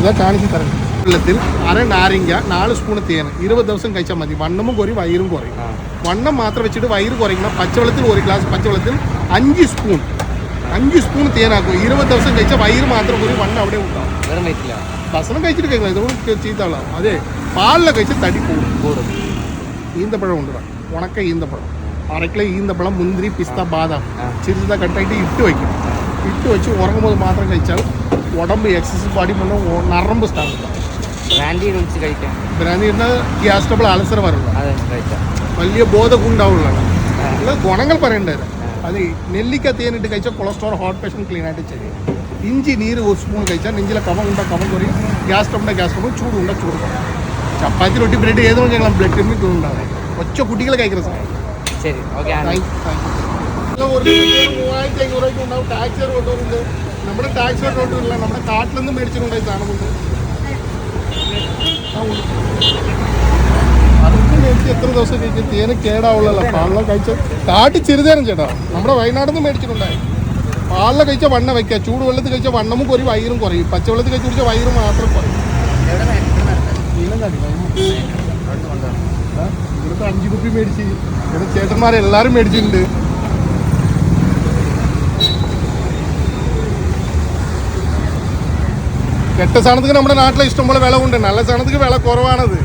ഇതാ കാണിച്ചു തരണം വെള്ളത്തിൽ അര നാരങ്ങ നാല് സ്പൂൺ തേൻ. ഇരുപത് ദിവസം കഴിച്ചാൽ മതി. വണ്ണമും കുറയും വയറും കുറയും വണ്ണം മാത്രം വെച്ചിട്ട് വയറ് കുറയ്ക്കണം. പച്ചവെള്ളത്തിൽ ഒരു ഗ്ലാസ് പച്ചവെള്ളത്തിൽ അഞ്ച് സ്പൂൺ. അഞ്ച് സ്പൂൺ തേനാക്കും. ഇരുപത് ദിവസം കഴിച്ചാൽ വയറ് മാത്രം കുറയും വണ്ണം അവിടെ ഉണ്ടാവും. ഭക്ഷണം കഴിച്ചിട്ട് കഴിക്കണം ഇതുകൊണ്ട് ചീത്തളാവും അതെ പാലിലെ കഴിച്ച് തടി കൂടും. കൂടും. ഈന്തപ്പഴം ഉണ്ട് ഉണക്ക ഈന്തപ്പഴം. അരക്കിലെ ഈന്തപ്പഴം മുന്തിരി പിസ്ത ബാദാം. ചിരിച്ചത കട്ടായിട്ട് ഇട്ട് വയ്ക്കും. ഇട്ട് വെച്ച് ഉറങ്ങുമ്പോൾ മാത്രം കഴിച്ചാൽ ഉടമ്പ് എക്സസ് പാടി മുന്നേ നറമ്പ് സ്ഥാനം ബ്രാൻഡി വിളിച്ച് കഴിക്കാം. ബ്രാൻഡി എന്നാൽ ഗ്യാസ് ട്രബിൾ അലസർ അതെ കഴിക്കാം. വലിയ ബോധം ഉണ്ടാവുള്ളതാണ് ആ. ഗുണങ്ങൾ പറയേണ്ടത് അത് നെല്ലിക്ക തേനിട്ട് കഴിച്ചാൽ കൊളസ്ട്രോൾ ഹോട്ട് പേഷ്യൻ ക്ലീൻ ആയിട്ട് ചെയ്യും ഇഞ്ചി നീര് ഒരു സ്പൂൺ കഴിച്ചാൽ നെഞ്ചിലെ കഫം ഉണ്ട കഫം കുറയും ഗ്യാസ് ട്രബിളിന്റെ ഗ്യാസ് ട്രബിൾ ചൂടുണ്ട ചൂട് കുറയും ചപ്പാത്തി റൊട്ടി ബ്രെഡ് ഏത് ഞങ്ങൾ ബ്ലഡ് ഉണ്ടാവും ഒച്ച കുട്ടികൾ കഴിക്കുന്ന സമയം. ശരി ഓക്കെ ഒരു മൂവായിരത്തി അഞ്ഞൂറ് രൂപയ്ക്ക് ഉണ്ടാവും. നമ്മുടെ ടാക്സ് കൊണ്ടുവരില്ല. നമ്മുടെ കാട്ടിൽ നിന്ന് മേടിച്ചിട്ടുണ്ടായി സാധനമുണ്ട്. അതൊക്കെ മേടിച്ച് എത്ര ദിവസം കഴിക്കും? തേന് കേടാവുള്ളല്ലോ പാലിനെ കഴിച്ച കാട്ടി ചെറുതേനും ചേട്ടാ. നമ്മുടെ വയനാട്ടിൽ നിന്ന് മേടിച്ചിട്ടുണ്ടായി പാലിനെ കഴിച്ച വണ്ണ വയ്ക്കുക. ചൂടുവെള്ളത്തിൽ കഴിച്ച വണ്ണമും കുറയും വയറും കുറയും. പച്ചവെള്ളത്തിൽ കഴിച്ച് കുടിച്ച വയറും മാത്രം കുറയും. ഇവിടുത്തെ അഞ്ച് കുപ്പി മേടിച്ച്. ഇവിടെ ചേട്ടന്മാരെല്ലാരും മേടിച്ചിട്ടുണ്ട്. കെട്ട സാധനത്തിന് നമ്മുടെ നാട്ടിലെ ഇഷ്ടംപോലെ വില ഉണ്ട്. നല്ല സാധനത്തിന് വില കുറവാണത്.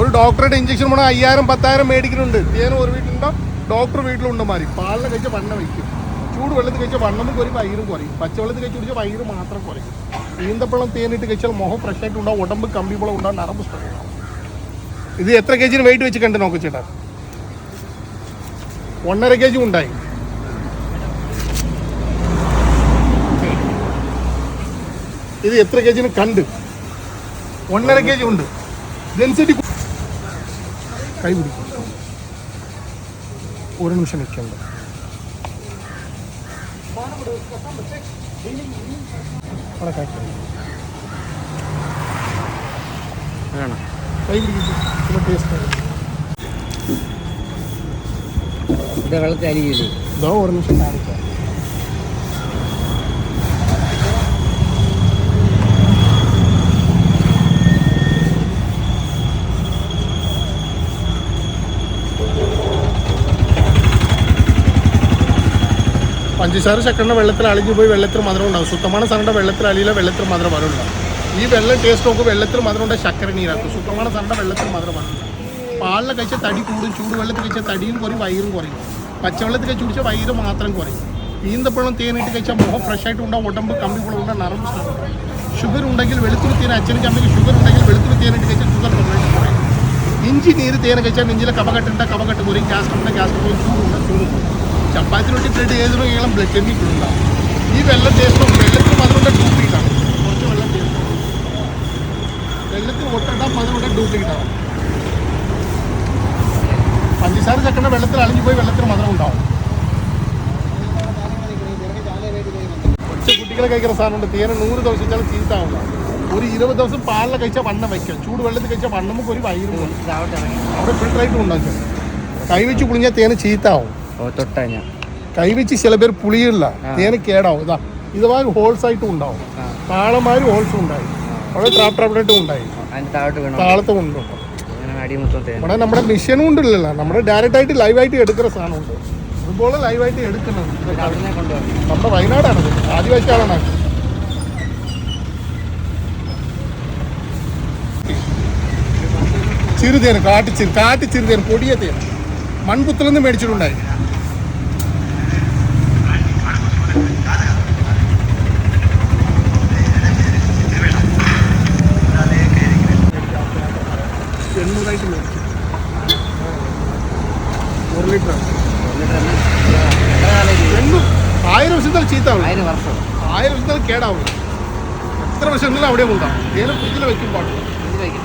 ഒരു ഡോക്ടറുടെ ഇഞ്ചക്ഷൻ കൂടെ അയ്യായിരം പത്തായിരം മേടിക്കുന്നുണ്ട്. തേനും ഒരു വീട്ടിലുണ്ടോ? ഡോക്ടർ വീട്ടിലുണ്ട് മാറി. പാലിനെ കഴിച്ച വണ്ണ വയ്ക്കും. ചൂട് വെള്ളത്തിൽ കഴിച്ച വണ്ണം കുറയും വയറും കുറയും. പച്ചവെള്ളത്തിൽ കഴിച്ച് കുടിച്ചാൽ വയറ് മാത്രം കുറയും. ഈന്തപ്പഴം തേനിട്ട് കഴിച്ചാൽ മുഖം ഫ്രഷ് ആയിട്ട് ഉണ്ടാവും ഉടമ്പ് കമ്പിപ്പളം ഉണ്ടാവും നടമ്പ് സ്ഥലം. ഇത് എത്ര കെ ജിന് വെയിറ്റ് വെച്ച് കണ്ട് നോക്ക് ചേട്ടാ? ഒന്നര കെ ജി ഉണ്ടായി. ഇത് എത്ര കെ ജിന് കണ്ട്. ഒന്നര കെ ജി ഉണ്ട് ഡെൻസിറ്റി കൈ പിടിക്കും. ഒരു നിമിഷം നിൽക്കണ്ട. വെള്ളത്തിൽ അരിയില്ലേ ഇതോ ഒരു നിമിഷം കാണിക്കാം. പഞ്ചസാര ചക്കറിന്റെ വെള്ളത്തിൽ അളിഞ്ഞു പോയി വെള്ളത്തിൽ മധുരം ഉണ്ടാവും. ശുദ്ധമാണ് സാറിന്റെ വെള്ളത്തിൽ അലിയില്ല വെള്ളത്തിൽ മധുരം വരും ഉണ്ടാവും. ഈ വെള്ളം ടേസ്റ്റ് നോക്കും വെള്ളത്തിൽ മധുരം ഉണ്ടായി ശക്കര നീരാക്കും. ശുദ്ധമാണ് സാറിന്റെ വെള്ളത്തിൽ മധുരം വരും പാലിൽ കഴിച്ച തടി കൂടും ചൂടുവെള്ളത്തിൽ കഴിച്ച തടിയും കുറയും വയറും കുറയും. പച്ചവെള്ളത്തിൽ കഴിച്ച് കുടിച്ചാൽ വയറ് മാത്രം കുറയും. ഈന്തപ്പഴം തേനിട്ട് കഴിച്ചാൽ മുഖം ഫ്രഷ് ആയിട്ട് ഉണ്ടാവും ഉടമ്പ് കമ്പിക്കുളം ഉണ്ടാവും നറമ്പ് ഷുഗർ ഉണ്ടെങ്കിൽ വെളുത്തുള്ളി തേൻ അച്ഛനും അമ്മയ്ക്ക് ഷുഗർ ഉണ്ടെങ്കിൽ വെളുത്തുള്ളി തേനിട്ട് കഴിച്ചാൽ ഷുഗർ നന്നായിട്ട് കുറയും. ഇഞ്ചി നീര് തേൻ കഴിച്ചാൽ നെഞ്ചിലെ കപകട്ടുണ്ട് കപകട്ട് കുറയും. ഗ്യാസ് ഉണ്ട് ഗ്യാസ് കുറയും ചൂടുണ്ട് ചൂട് ചപ്പാത്തി റൊട്ടി ബ്രെഡ് ഏത് നോക്കിയാലും ബ്ലഡ് ഉണ്ടാവും ഈ വെള്ളം ടേസ്റ്റും വെള്ളത്തിൽ മധുരമുണ്ട് ഡ്യൂപ്ലിക്കേറ്റ് ആണ് കുറച്ച് വെള്ളം ടേസ്റ്റ് വെള്ളത്തിൽ ഒട്ടണ്ട മധുരമുണ്ട് ഡ്യൂപ്ലിക്കേറ്റ് ആണ് പഞ്ചസാര ചക്കണ്ട വെള്ളത്തിൽ അളിഞ്ഞു പോയി വെള്ളത്തിന് മധുരം ഉണ്ടാവും. ഒറ്റ കുട്ടികളെ കഴിക്കുന്ന സാധനമുണ്ട്. തീരെ നൂറ് ദിവസം വെച്ചാൽ ചീത്താവില്ല ഒരു ഇരുപത് ദിവസം പാലിൽ കഴിച്ചാൽ വണ്ണം വയ്ക്കാം ചൂട് വെള്ളത്തിൽ കഴിച്ചാൽ വണ്ണമും ഒരു വയറും അവിടെ ഫിൽട്ടറായിട്ട് ഉണ്ടാക്കുക കൈവച്ച് പുളിഞ്ഞാൽ തേന ചീത്താവും. ഓ കൈവച്ച് ചില പേർ പുളിയില്ല. നേരെ കേടാവും. ഇതാ ഇതുമാതിരി ഹോൾസ് ആയിട്ടും ഉണ്ടാവും. താളമാരും ഹോൾസും ഉണ്ടായി. അവിടെ ട്രാപ്പ് ട്രാപ്പിലായിട്ടും ഉണ്ടായി. താളത്തും ഉണ്ട് ഇവിടെ നമ്മുടെ മിഷനും ഉണ്ടല്ലോ. നമ്മുടെ ഡയറക്റ്റ് ആയിട്ട് ലൈവ് ആയിട്ട് എടുക്കുന്ന സാധനമുണ്ട് അതുപോലെ ലൈവായിട്ട് എടുക്കുന്നത്. ആയിട്ട് അവിടെ നമ്മുടെ വയനാടാണ് വയനാടാണത് ആദിവാസികളാണ് ചെറുതേന് കാട്ടിച്ചിരി കാട്ടിച്ചിരുതേന് പൊടിയ തേൻ. മൺപുത്തലൊന്നും മേടിച്ചിട്ടുണ്ടായി എണ്ണൂറായിട്ട് മേടിച്ചു ഒരു ലിറ്റർ എണ്ണൂറ് ആയിരം വർഷത്തിൽ ചീത്താവും ആയിരം വർഷം. ആയിരം വർഷത്തിൽ കേടാവും. എത്ര വർഷം എന്നാലും അവിടെ ഉണ്ടാവും ഏലം ഫ്രിഡ്ജിൽ വെക്കും പാടില്ല.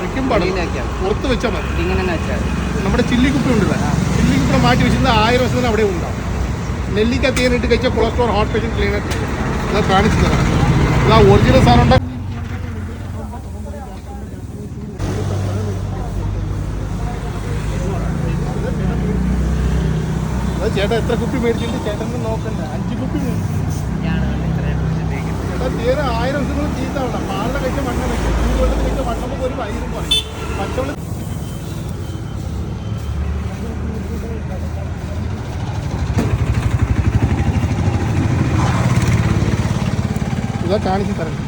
വെക്കും പാടില്ല. പുറത്ത് വെച്ചാൽ മതി. ഇങ്ങനെ നമ്മുടെ ചില്ലിക്കുപ്പി ഉണ്ടല്ലോ ചില്ലിക്കുപ്പി മാറ്റി വെച്ചിരുന്ന ആയിരം വർഷത്തിൽ അവിടെ ഉണ്ടാവും നെല്ലിക്ക തേനിട്ട് കഴിച്ച കൊളസ്ട്രോൾ ഹോട്ട് പേഷ്യൻ ക്ലീനർ ഞാൻ കാണിച്ചു തരാം. ഒറിജിനൽ സാധനം ചേട്ടൻ എത്ര കുപ്പി മേടിച്ചിട്ട് ചേട്ടനെ നോക്കണ്ട. അഞ്ചു കുപ്പി തീരെ ആയിരം ദിവസങ്ങൾ ചീത്ത പാലിനെ കഴിച്ച മണ്ണ കഴിക്കും ഈ വെള്ളത്തിൽ കഴിച്ച മണ്ണൊക്കെ ഒരു വൈകും പറയും പച്ചവെള്ളം ഇതാ കാണിച്ചു തരണം